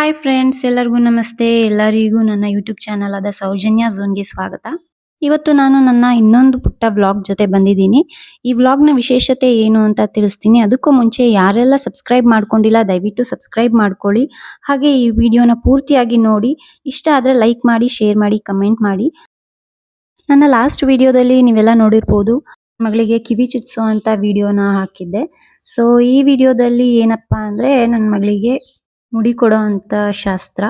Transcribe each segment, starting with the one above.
Hi friends ಎಲ್ಲರಿಗೂ ನಮಸ್ತೆ. ಎಲ್ಲರಿಗೂ ನನ್ನ ಯೂಟ್ಯೂಬ್ ಚಾನಲ್ ಆದ ಸೌಜನ್ಯ ಝೋನ್ಗೆ ಸ್ವಾಗತ. ಇವತ್ತು ನಾನು ನನ್ನ ಇನ್ನೊಂದು ಪುಟ್ಟ ವ್ಲಾಗ್ ಜೊತೆ ಬಂದಿದ್ದೀನಿ. ಈ ವ್ಲಾಗ್ನ ವಿಶೇಷತೆ ಏನು ಅಂತ ತಿಳಿಸ್ತೀನಿ. ಅದಕ್ಕೂ ಮುಂಚೆ ಯಾರೆಲ್ಲ ಸಬ್ಸ್ಕ್ರೈಬ್ ಮಾಡ್ಕೊಂಡಿಲ್ಲ, ದಯವಿಟ್ಟು ಸಬ್ಸ್ಕ್ರೈಬ್ ಮಾಡ್ಕೊಳ್ಳಿ. ಹಾಗೆ ಈ ವಿಡಿಯೋನ ಪೂರ್ತಿಯಾಗಿ ನೋಡಿ. ಇಷ್ಟ ಆದರೆ ಲೈಕ್ ಮಾಡಿ ಶೇರ್ ಮಾಡಿ ಕಮೆಂಟ್ ಮಾಡಿ. ನನ್ನ ಲಾಸ್ಟ್ ವಿಡಿಯೋದಲ್ಲಿ ನೀವೆಲ್ಲ ನೋಡಿರ್ಬೋದು, ಮಗಳಿಗೆ ಕಿವಿ ಚುಚ್ಸೋ ಅಂತ ವಿಡಿಯೋನ ಹಾಕಿದ್ದೆ. ಸೊ ಈ ವಿಡಿಯೋದಲ್ಲಿ ಏನಪ್ಪಾ ಅಂದ್ರೆ, ನನ್ನ ಮಗಳಿಗೆ ಮುಡಿ ಕೊಡೋ ಅಂತ ಶಾಸ್ತ್ರ.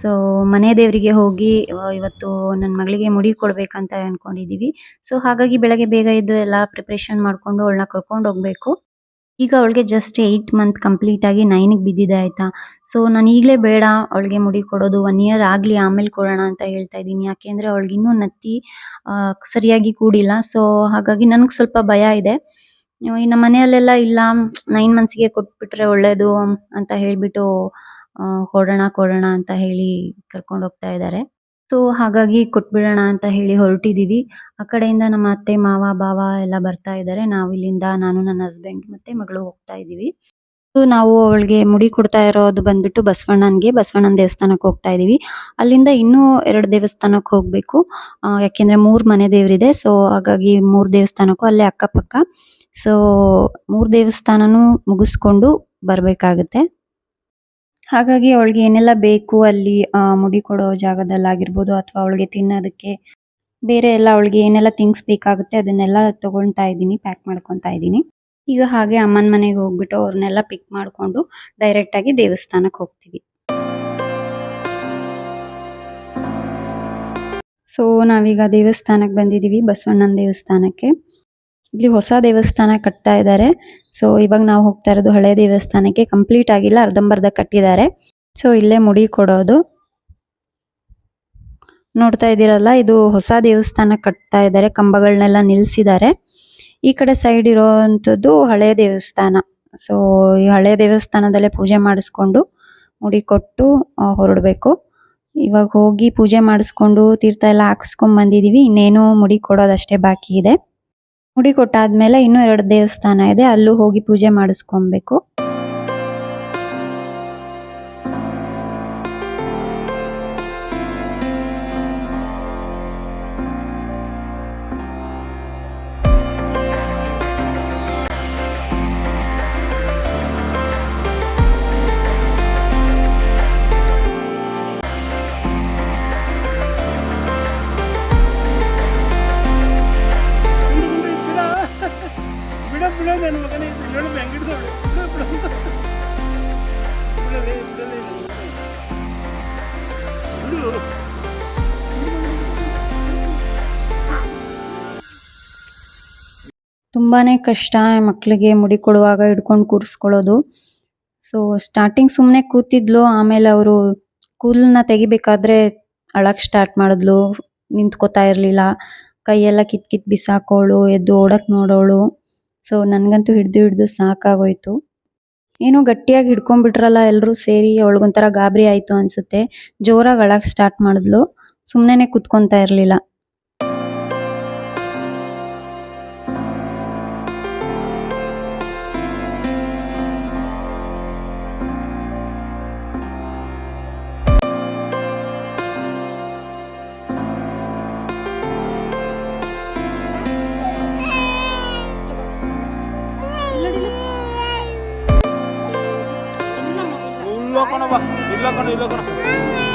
ಸೊ ಮನೆ ದೇವರಿಗೆ ಹೋಗಿ ಇವತ್ತು ನನ್ನ ಮಗಳಿಗೆ ಮುಡಿ ಕೊಡಬೇಕಂತ ಅನ್ಕೊಂಡಿದೀವಿ. ಸೊ ಹಾಗಾಗಿ ಬೆಳಗ್ಗೆ ಬೇಗ ಎದ್ದು ಎಲ್ಲ ಪ್ರಿಪ್ರೇಷನ್ ಮಾಡ್ಕೊಂಡು ಅವಳನ್ನ ಕರ್ಕೊಂಡು ಹೋಗ್ಬೇಕು. ಈಗ ಅವಳಿಗೆ ಜಸ್ಟ್ ಏಯ್ಟ್ ಮಂತ್ ಕಂಪ್ಲೀಟ್ ಆಗಿ ನೈನಿಗೆ ಬಿದ್ದಿದೆ ಆಯ್ತಾ. ಸೊ ನಾನು ಈಗಲೇ ಬೇಡ ಅವಳಿಗೆ ಮುಡಿ ಕೊಡೋದು ಒನ್ ಇಯರ್ ಆಗಲಿ ಆಮೇಲೆ ಕೊಡೋಣ ಅಂತ ಹೇಳ್ತಾ ಇದ್ದೀನಿ. ಯಾಕೆಂದ್ರೆ ಅವಳಿಗೆ ಇನ್ನೂ ನತ್ತಿ ಸರಿಯಾಗಿ ಕೂಡಿಲ್ಲ. ಸೊ ಹಾಗಾಗಿ ನನಗೆ ಸ್ವಲ್ಪ ಭಯ ಇದೆ. ಇನ್ನು ಮನೆಯಲ್ಲೆಲ್ಲ ಇಲ್ಲ, ನೈನ್ ಮಂತ್ಸ್ಗೆ ಕೊಟ್ಬಿಟ್ರೆ ಒಳ್ಳೇದು ಅಂತ ಹೇಳ್ಬಿಟ್ಟು ಕೊಡೋಣ ಕೊಡೋಣ ಅಂತ ಹೇಳಿ ಕರ್ಕೊಂಡು ಹೋಗ್ತಾ ಇದ್ದಾರೆ. ಸೊ ಹಾಗಾಗಿ ಕೊಟ್ಬಿಡೋಣ ಅಂತ ಹೇಳಿ ಹೊರಟಿದೀವಿ. ಆ ಕಡೆಯಿಂದ ನಮ್ಮ ಅತ್ತೆ, ಮಾವ, ಬಾವ ಎಲ್ಲ ಬರ್ತಾ ಇದ್ದಾರೆ. ನಾವು ಇಲ್ಲಿಂದ ನಾನು, ನನ್ನ ಹಸ್ಬೆಂಡ್ ಮತ್ತೆ ಮಗಳು ಹೋಗ್ತಾ ಇದೀವಿ ನಾವು ಅವಳಿಗೆ ಮುಡಿ ಕೊಡ್ತಾ ಇರೋದು ಬಂದ್ಬಿಟ್ಟು ಬಸವಣ್ಣನ್ಗೆ. ಬಸವಣ್ಣನ ದೇವಸ್ಥಾನಕ್ಕೆ ಹೋಗ್ತಾ ಇದೀವಿ ಅಲ್ಲಿಂದ ಇನ್ನೂ ಎರಡು ದೇವಸ್ಥಾನಕ್ಕೆ ಹೋಗ್ಬೇಕು. ಯಾಕೆಂದ್ರೆ ಮೂರ್ ಮನೆ ದೇವರಿದೆ. ಸೊ ಹಾಗಾಗಿ ಮೂರ್ ದೇವಸ್ಥಾನಕ್ಕೂ ಅಲ್ಲೇ ಅಕ್ಕಪಕ್ಕ. ಸೊ ಮೂರ್ ದೇವಸ್ಥಾನನೂ ಮುಗಿಸ್ಕೊಂಡು ಬರಬೇಕಾಗುತ್ತೆ. ಹಾಗಾಗಿ ಅವಳಿಗೆ ಏನೆಲ್ಲ ಬೇಕು, ಅಲ್ಲಿ ಮುಡಿ ಕೊಡೋ ಜಾಗದಲ್ಲಾಗಿರ್ಬೋದು ಅಥವಾ ಅವಳಿಗೆ ತಿನ್ನೋದಕ್ಕೆ ಬೇರೆ ಎಲ್ಲ ಅವಳಿಗೆ ಏನೆಲ್ಲ ಥಿಂಗ್ಸ್ ಬೇಕಾಗುತ್ತೆ ಅದನ್ನೆಲ್ಲ ತಗೊಳ್ತಾ ಇದ್ದೀನಿ ಪ್ಯಾಕ್ ಮಾಡ್ಕೊತಾ ಇದ್ದೀನಿ. ಈಗ ಹಾಗೆ ಅಮ್ಮನ ಮನೆಗೆ ಹೋಗ್ಬಿಟ್ಟು ಅವ್ರನ್ನೆಲ್ಲ ಪಿಕ್ ಮಾಡ್ಕೊಂಡು ಡೈರೆಕ್ಟ್ ಆಗಿ ದೇವಸ್ಥಾನಕ್ಕೆ ಹೋಗ್ತೀವಿ. ಸೊ ನಾವೀಗ ದೇವಸ್ಥಾನಕ್ಕೆ ಬಂದಿದ್ದೀವಿ, ಬಸವಣ್ಣನ ದೇವಸ್ಥಾನಕ್ಕೆ. ಇಲ್ಲಿ ಹೊಸ ದೇವಸ್ಥಾನ ಕಟ್ತಾ ಇದ್ದಾರೆ. ಸೊ ಇವಾಗ ನಾವು ಹೋಗ್ತಾ ಇರೋದು ಹಳೆ ದೇವಸ್ಥಾನಕ್ಕೆ ಕಂಪ್ಲೀಟ್ ಆಗಿಲ್ಲ, ಅರ್ಧಂಬರ್ಧ ಕಟ್ಟಿದ್ದಾರೆ. ಸೊ ಇಲ್ಲೇ ಮುಡಿ ಕೊಡೋದು. ನೋಡ್ತಾ ಇದ್ದೀರಲ್ಲ, ಇದು ಹೊಸ ದೇವಸ್ಥಾನ ಕಟ್ತಾ ಇದ್ದಾರೆ ಕಂಬಗಳನ್ನೆಲ್ಲ ನಿಲ್ಸಿದ್ದಾರೆ. ಈ ಕಡೆ ಸೈಡ್ ಇರೋವಂಥದ್ದು ಹಳೆ ದೇವಸ್ಥಾನ. ಸೊ ಈ ಹಳೆ ದೇವಸ್ಥಾನದಲ್ಲೇ ಪೂಜೆ ಮಾಡಿಸ್ಕೊಂಡು ಮುಡಿ ಕೊಟ್ಟು ಹೊರಡಬೇಕು. ಇವಾಗ ಹೋಗಿ ಪೂಜೆ ಮಾಡಿಸ್ಕೊಂಡು ತೀರ್ಥ ಎಲ್ಲ ಹಾಕಿಸ್ಕೊಂಡ್ ಬಂದಿದೀವಿ. ಇನ್ನೇನು ಮುಡಿ ಕೊಡೋದಷ್ಟೇ ಬಾಕಿ ಇದೆ. ಮುಡಿ ಕೊಟ್ಟಾದ್ಮೇಲೆ ಇನ್ನೂ ಎರಡು ದೇವಸ್ಥಾನ ಇದೆ. ಅಲ್ಲೂ ಹೋಗಿ ಪೂಜೆ ಮಾಡಿಸ್ಕೊಬೇಕು. ತುಂಬಾನೇ ಕಷ್ಟ ಮಕ್ಕಳಿಗೆ ಮುಡಿ ಕೊಡುವಾಗ ಹಿಡ್ಕೊಂಡು ಕೂರಿಸ್ಕೊಳ್ಳೋದು. ಸೊ ಸ್ಟಾರ್ಟಿಂಗ್ ಸುಮ್ಮನೆ ಕೂತಿದ್ಲು, ಆಮೇಲೆ ಅವರು ಕೂದಲನ್ನ ತೆಗಿಬೇಕಾದ್ರೆ ಅಳಕ್ ಸ್ಟಾರ್ಟ್ ಮಾಡಿದ್ಲು, ನಿಂತ್ಕೋತಾ ಇರಲಿಲ್ಲ. ಕೈಯೆಲ್ಲ ಕಿತ್ ಕಿತ್ ಬಿಸಾಕೋಳು, ಎದ್ದು ಓಡಕ್ ನೋಡೋಳು. ಸೊ ನನಗಂತೂ ಹಿಡ್ದು ಹಿಡ್ದು ಸಾಕಾಗೋಯ್ತು. ಏನು ಗಟ್ಟಿಯಾಗಿ ಹಿಡ್ಕೊಂಡ್ಬಿಟ್ರಲ್ಲ ಎಲ್ಲರೂ ಸೇರಿ, ಅವಳಿಗೊಂಥರ ಗಾಬರಿ ಆಯಿತು ಅನಿಸುತ್ತೆ. ಜೋರಾಗಿ ಅಳಕ್ಕೆ ಸ್ಟಾರ್ಟ್ ಮಾಡಿದ್ಲು. ಸುಮ್ಮನೆ ಕುತ್ಕೊತಾ ಇರ್ಲಿಲ್ಲ. ಇಲ್ಲ ಕಣ ಬಾ ಇಲ್ಲ ಕಣ ಇಲ್ಲ ಕಣ.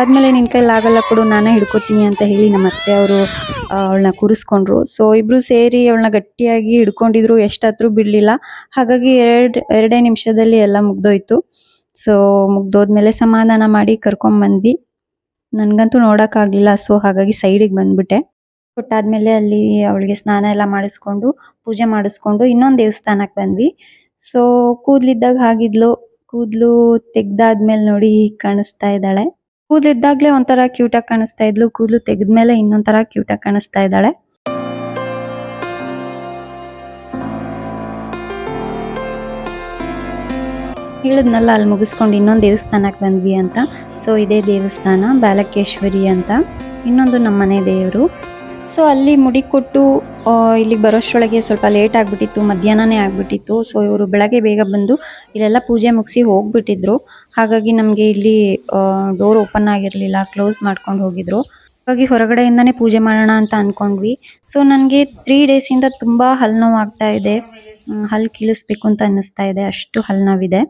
ಅದಾದ್ಮೇಲೆ ನಿನ್ನ ಕೈಲಿ ಆಗಲ್ಲ ಕೊಡು, ನಾನೇ ಹಿಡ್ಕೋತೀನಿ ಅಂತ ಹೇಳಿ ನಮ್ಮ ಅತ್ತೆ ಅವರು ಅವಳನ್ನ ಕೂರಿಸ್ಕೊಂಡ್ರು. ಸೊ ಇಬ್ರು ಸೇರಿ ಅವಳನ್ನ ಗಟ್ಟಿಯಾಗಿ ಹಿಡ್ಕೊಂಡಿದ್ರು, ಎಷ್ಟಾದರೂ ಬಿಡಲಿಲ್ಲ. ಹಾಗಾಗಿ ಎರಡ್, ಎರಡೇ ನಿಮಿಷದಲ್ಲಿ ಎಲ್ಲ ಮುಗ್ದೋಯ್ತು. ಸೊ ಮುಗ್ದೋದ್ಮೇಲೆ ಸಮಾಧಾನ ಮಾಡಿ ಕರ್ಕೊಂಬಂದ್ವಿ ಬಂದ್ವಿ. ನನ್ಗಂತೂ ನೋಡಕ್ ಆಗ್ಲಿಲ್ಲ ಸೊ ಹಾಗಾಗಿ ಸೈಡಿಗೆ ಬಂದ್ಬಿಟ್ಟೆ. ಕೊಟ್ಟಾದ್ಮೇಲೆ ಅಲ್ಲಿ ಅವಳಿಗೆ ಸ್ನಾನ ಎಲ್ಲ ಮಾಡಿಸ್ಕೊಂಡು, ಪೂಜೆ ಮಾಡಿಸ್ಕೊಂಡು ಇನ್ನೊಂದು ದೇವಸ್ಥಾನಕ್ಕೆ ಬಂದ್ವಿ. ಸೊ ಕೂದಲಿದ್ದಾಗ ಹಾಗಿದ್ಲು. ಕೂದ್ಲು ತೆಗ್ದಾದ್ಮೇಲೆ ನೋಡಿ ಕಾಣಿಸ್ತಾ ಇದ್ದಾಳೆ. ಕೂದಲಿದ್ದಾಗ್ಲೇ ಒಂಥರ ಕ್ಯೂಟಾಗಿ ಕಾಣಿಸ್ತಾ ಇದ್ಲು. ಕೂದಲು ತೆಗೆದ್ಮೇಲೆ ಇನ್ನೊಂಥರ ಕ್ಯೂಟಾಗಿ ಕಾಣಿಸ್ತಾ ಇದ್ದಾಳೆ. ಹೇಳಿದ್ನಲ್ಲ, ಅಲ್ಲಿ ಮುಗಿಸ್ಕೊಂಡು ಇನ್ನೊಂದು ದೇವಸ್ಥಾನಕ್ಕೆ ಬಂದ್ವಿ ಅಂತ. ಸೊ ಇದೇ ದೇವಸ್ಥಾನ, ಬಾಲಕೇಶ್ವರಿ ಅಂತ. ಇನ್ನೊಂದು ನಮ್ಮನೆ ದೇವರು. ಸೊ ಅಲ್ಲಿ ಮುಡಿ ಕೊಟ್ಟು ಇಲ್ಲಿಗೆ ಬರೋಷ್ಟರೊಳಗೆ ಸ್ವಲ್ಪ ಲೇಟ್ ಆಗಿಬಿಟ್ಟಿತ್ತು, ಮಧ್ಯಾಹ್ನನೇ ಆಗಿಬಿಟ್ಟಿತ್ತು. ಸೊ ಇವರು ಬೆಳಗ್ಗೆ ಬೇಗ ಬಂದು ಇಲ್ಲೆಲ್ಲ ಪೂಜೆ ಮುಗಿಸಿ ಹೋಗ್ಬಿಟ್ಟಿದ್ರು. ಹಾಗಾಗಿ ನಮಗೆ ಇಲ್ಲಿ ಡೋರ್ ಓಪನ್ ಆಗಿರಲಿಲ್ಲ ಕ್ಲೋಸ್ ಮಾಡ್ಕೊಂಡು ಹೋಗಿದ್ರು. ಹಾಗಾಗಿ ಹೊರಗಡೆಯಿಂದನೇ ಪೂಜೆ ಮಾಡೋಣ ಅಂತ ಅಂದ್ಕೊಂಡ್ವಿ ಸೊ ನನಗೆ ತ್ರೀ ಡೇಸಿಂದ ತುಂಬ ಹಲ್ಲು ನೋವು ಆಗ್ತಾ ಇದೆ ಹಲ್ಲು ಕೀಳಿಸ್ಬೇಕು ಅಂತ ಅನ್ನಿಸ್ತಾ ಇದೆ, ಅಷ್ಟು ಹಲ್ಲು ನೋವಿದೆ.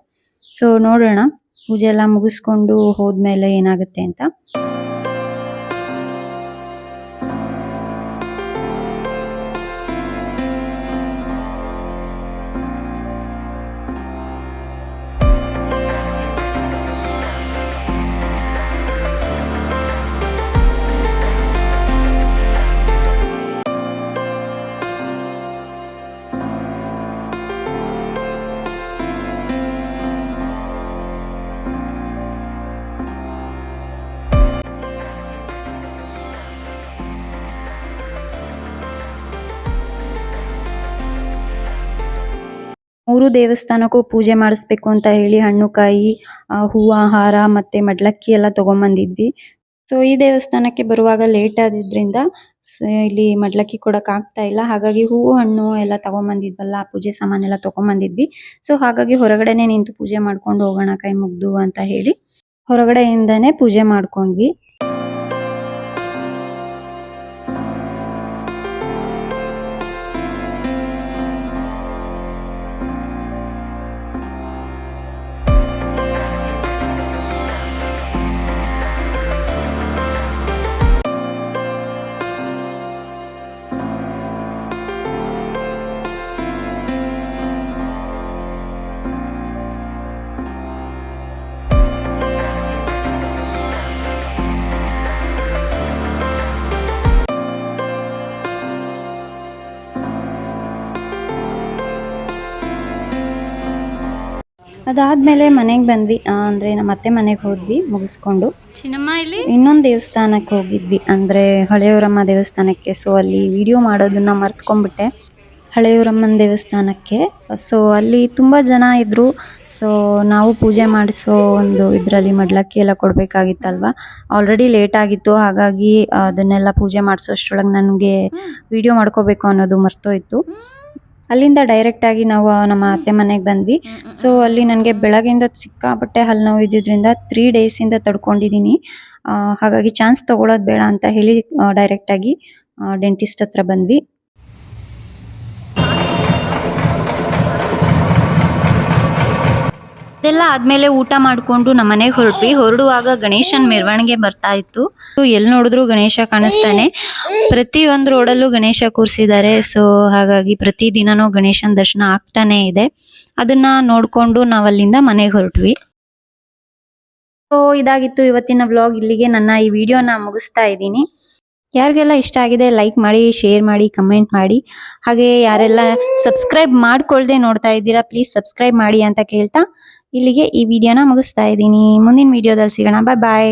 ಸೊ ನೋಡೋಣ, ಪೂಜೆ ಎಲ್ಲ ಮುಗಿಸ್ಕೊಂಡು ಹೋದ್ಮೇಲೆ ಏನಾಗುತ್ತೆ ಅಂತ. ಮೂರು ದೇವಸ್ಥಾನಕ್ಕೂ ಪೂಜೆ ಮಾಡಿಸ್ಬೇಕು ಅಂತ ಹೇಳಿ ಹಣ್ಣು ಕಾಯಿ ಹೂವು, ಆಹಾರ ಮತ್ತೆ ಮಡ್ಲಕ್ಕಿ ಎಲ್ಲ ತಗೊಂಬಂದಿದ್ವಿ. ಸೊ ಈ ದೇವಸ್ಥಾನಕ್ಕೆ ಬರುವಾಗ ಲೇಟ್ ಆದಿದ್ರಿಂದ ಸ- ಇಲ್ಲಿ ಮಡ್ಲಕ್ಕಿ ಕೊಡಕ್ ಆಗ್ತಾ ಇಲ್ಲ. ಹಾಗಾಗಿ ಹೂವು, ಹಣ್ಣು ಎಲ್ಲ ತಗೊಂಬಂದಿದ್ವಲ್ಲ ಪೂಜೆ ಸಾಮಾನು ಎಲ್ಲ ತಗೊಂಬಂದಿದ್ವಿ. ಸೊ ಹಾಗಾಗಿ ಹೊರಗಡೆನೆ ನಿಂತು ಪೂಜೆ ಮಾಡ್ಕೊಂಡು ಹೋಗೋಣ ಕೈ ಮುಗ್ದು ಅಂತ ಹೇಳಿ ಹೊರಗಡೆಯಿಂದನೇ ಪೂಜೆ ಮಾಡ್ಕೊಂಡ್ವಿ. ಅದಾದ್ಮೇಲೆ ಮನೆಗೆ ಬಂದ್ವಿ. ಅಂದ್ರೆ ನಮ್ಮ ಅತ್ತೆ ಮನೆಗೆ ಹೋದ್ವಿ ಮುಗಿಸ್ಕೊಂಡು. ಇನ್ನೊಂದು ದೇವಸ್ಥಾನಕ್ಕೆ ಹೋಗಿದ್ವಿ. ಅಂದ್ರೆ ಹಳೆಯೂರಮ್ಮ ದೇವಸ್ಥಾನಕ್ಕೆ. ಸೊ ಅಲ್ಲಿ ವಿಡಿಯೋ ಮಾಡೋದನ್ನ ಮರ್ತ್ಕೊಂಡ್ಬಿಟ್ಟೆ. ಹಳೆಯೂರಮ್ಮನ ದೇವಸ್ಥಾನಕ್ಕೆ. ಸೊ ಅಲ್ಲಿ ತುಂಬ ಜನ ಇದ್ರು. ಸೊ ನಾವು ಪೂಜೆ ಮಾಡಿಸೋ ಒಂದು ಇದರಲ್ಲಿ ಮಡ್ಲಕ್ಕಿ ಎಲ್ಲ ಕೊಡಬೇಕಾಗಿತ್ತಲ್ವ? ಆಲ್ರೆಡಿ ಲೇಟ್ ಆಗಿತ್ತು. ಹಾಗಾಗಿ ಅದನ್ನೆಲ್ಲ ಪೂಜೆ ಮಾಡಿಸೋಷ್ಟ್ರೊಳಗೆ ನನಗೆ ವಿಡಿಯೋ ಮಾಡ್ಕೋಬೇಕು ಅನ್ನೋದು ಮರ್ತೋಯ್ತು. ಅಲ್ಲಿಂದ ಡೈರೆಕ್ಟ್ ಆಗಿ ನಾವು ನಮ್ಮ ಅತ್ತೆ ಮನೆಗೆ ಬಂದ್ವಿ. ಸೊ ಅಲ್ಲಿ ನನಗೆ ಬೆಳಗ್ಗೆಯಿಂದ ಸಿಕ್ಕಾಪಟ್ಟೆ ಹಲ್ಲು ನೋವು ಇದ್ದಿದ್ರಿಂದ ತ್ರೀ ಡೇಸಿಂದ ತಡ್ಕೊಂಡಿದ್ದೀನಿ ಹಾಗಾಗಿ ಚಾನ್ಸ್ ತಗೊಳ್ಳೋದು ಬೇಡ ಅಂತ ಹೇಳಿ ಡೈರೆಕ್ಟ್ ಆಗಿ ಡೆಂಟಿಸ್ಟ್ ಹತ್ರ ಬಂದ್ವಿ. ಇದೆಲ್ಲ ಆದ್ಮೇಲೆ ಊಟ ಮಾಡ್ಕೊಂಡು ನಮ್ಮ ಮನೆಗೆ ಹೊರಟ್ವಿ. ಹೊರಡುವಾಗ ಗಣೇಶನ್ ಮೆರವಣಿಗೆ ಬರ್ತಾ ಇತ್ತು. ಎಲ್ಲಿ ನೋಡಿದ್ರು ಗಣೇಶ ಕಾಣಿಸ್ತಾನೆ. ಪ್ರತಿ ಒಂದು ರೋಡಲ್ಲೂ ಗಣೇಶ ಕೂರಿಸಿದ್ದಾರೆ. ಸೊ ಹಾಗಾಗಿ ಪ್ರತಿ ದಿನನೂ ಗಣೇಶನ ದರ್ಶನ ಆಗ್ತಾನೆ ಇದೆ. ಅದನ್ನ ನೋಡ್ಕೊಂಡು ನಾವು ಅಲ್ಲಿಂದ ಮನೆಗೆ ಹೊರಟ್ವಿ. ಸೊ ಇದಾಗಿತ್ತು ಇವತ್ತಿನ ವ್ಲಾಗ್. ಇಲ್ಲಿಗೆ ನನ್ನ ಈ ವಿಡಿಯೋನ ಮುಗಿಸ್ತಾ ಇದ್ದೀನಿ. ಯಾರಿಗೆಲ್ಲ ಇಷ್ಟ ಆಗಿದೆ ಲೈಕ್ ಮಾಡಿ ಶೇರ್ ಮಾಡಿ ಕಮೆಂಟ್ ಮಾಡಿ. ಹಾಗೆ ಯಾರೆಲ್ಲ ಸಬ್ಸ್ಕ್ರೈಬ್ ಮಾಡ್ಕೊಳ್ದೆ ನೋಡ್ತಾ ಇದ್ದೀರಾ ಪ್ಲೀಸ್ ಸಬ್ಸ್ಕ್ರೈಬ್ ಮಾಡಿ ಅಂತ ಕೇಳ್ತಾ ಇಲ್ಲಿಗೆ ಈ ವಿಡಿಯೋನ ಮುಗಿಸ್ತಾ ಇದ್ದೀನಿ. ಮುಂದಿನ ವಿಡಿಯೋದಲ್ಲಿ ಸಿಗೋಣ. ಬಾಯ್ ಬಾಯ್